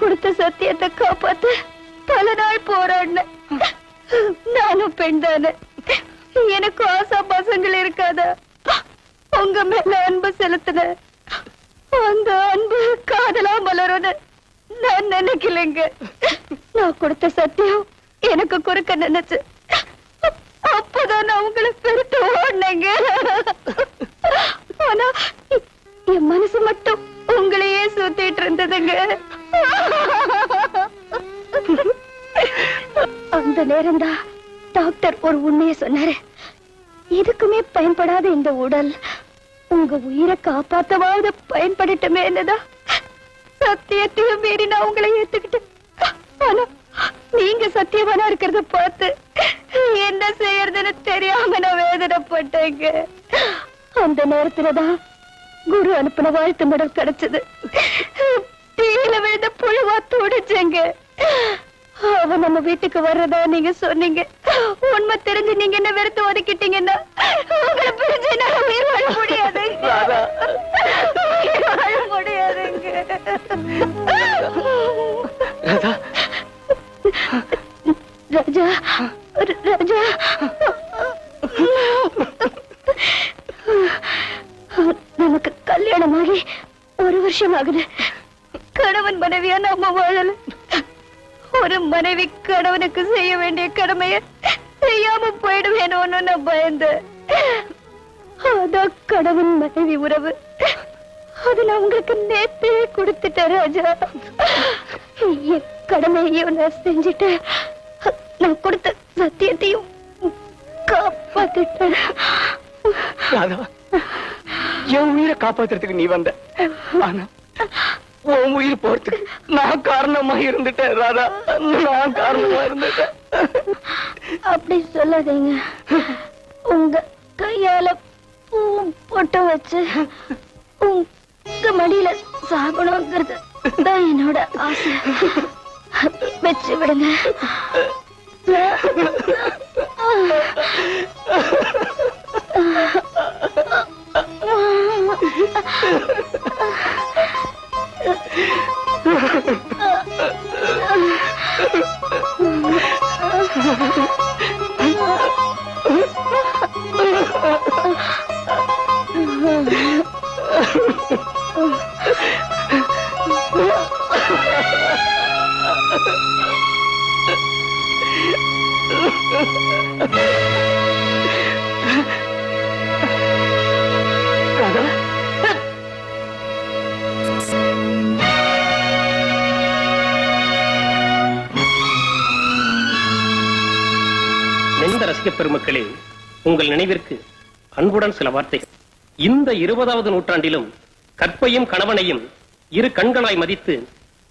கொடுத்த சத்தியத்தை காப்பாத்த பல நாள் போராடினேன் நானும் பெண் தானே. எனக்கு ஆசா பசங்கள் இருக்காதா? உங்க மேல அன்பு செலுத்தின. அந்த அன்பு காதலா மலரும்னு நான் நினைக்கலைங்க. நான் கொடுத்த சத்தியம் எனக்கு குறுக்க நினைச்சு அப்பதான் நான் உங்களை பெருத்து ஓடினேங்க. நேரம் நேரம்தான் டாக்டர் ஒரு உண்மையை சொன்னாரு. எதுக்குமே பயன்படாத இந்த உடல். உங்க உயிரை காப்பாத்தவாவது பயன்படட்டுமே என்னதான் சத்தியத்தையும் மீறி நான் உங்களை ஏத்துக்கிட்டேன் ஆனா நீங்க சத்தியமானா இருக்கிறத பார்த்து என்ன செய்யறதுன்னு தெரியாம நான் வேதனைப்பட்டேங்க. அந்த நேரத்துலதான் குரு அனுப்பின வாழ்த்து மடல் கிடைச்சது. தீயில விழுந்த புழுவா துடிச்சேங்க. அவன் நம்ம வீட்டுக்கு வர்றதா நீங்க சொன்னீங்க. உண்மை தெரிஞ்சு நீங்க என்ன வெறுத்து ஒதுக்கிட்டீங்கன்னா உங்களை பிரிஞ்சு என்னால உயிர் வாழ முடியாதுங்க உயிர் வாழ முடியாதுங்க ராஜா ராஜா. நமக்கு கல்யாணமாகி ஒரு வருஷம் ஆகுது. கணவன் மனைவியா நாம வாழல. ஒரு மனைவி கணவனுக்கு செய்ய வேண்டிய கடமைய செய்யாம போயிடுவேனோன்னு நான் பயந்தேன் அதான் மனைவி உறவு. அது நான் உங்களுக்கு நேத்தே கொடுத்துட்டேன் ராஜா. என் கடமையையும் நான் செஞ்சுட்டேன். நான் கொடுத்த சத்தியத்தையும் காப்பாத்திட்டேன். என் உயிரை காப்பாத்துறதுக்கு நீ வந்த. ஆனா உன் உயிர் போறதுக்கு நான் காரணமா இருந்துட்டேன் ராதா. நான் காரணமா இருந்துட்டேன். அப்படி சொல்லாதீங்க. உங்க கையால பூவும் போட்டு வச்சு உங்க மடியில சாகணுங்கிறது தான் என்னோட ஆசை. வச்சு விடுங்க. ராதா அன்பு ரசிக பெருமக்களே உங்கள் நினைவிற்கு அன்புடன் சில வார்த்தைகள். இந்த இருபதாவது நூற்றாண்டிலும் கற்பையும் கணவனையும் இரு கண்களாய் மதித்து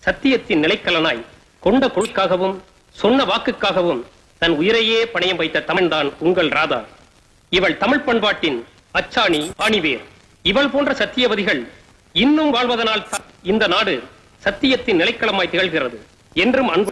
சத்தியத்தின் நிலைக்கலனாய் கொண்ட கொழுக்காகவும் சொன்ன வாக்குக்காகவும் தன் உயிரையே பணயம் வைத்த தமிழ்தான் உங்கள் ராதா. இவள் தமிழ் பண்பாட்டின் அச்சாணி ஆணிவேர் இவள் போன்ற சத்தியவதிகள் இன்னும் வாழ்வதனால் இந்த நாடு சத்தியத்தின் நிலைக்களமாய் திகழ்கிறது. என்றும் அன்பு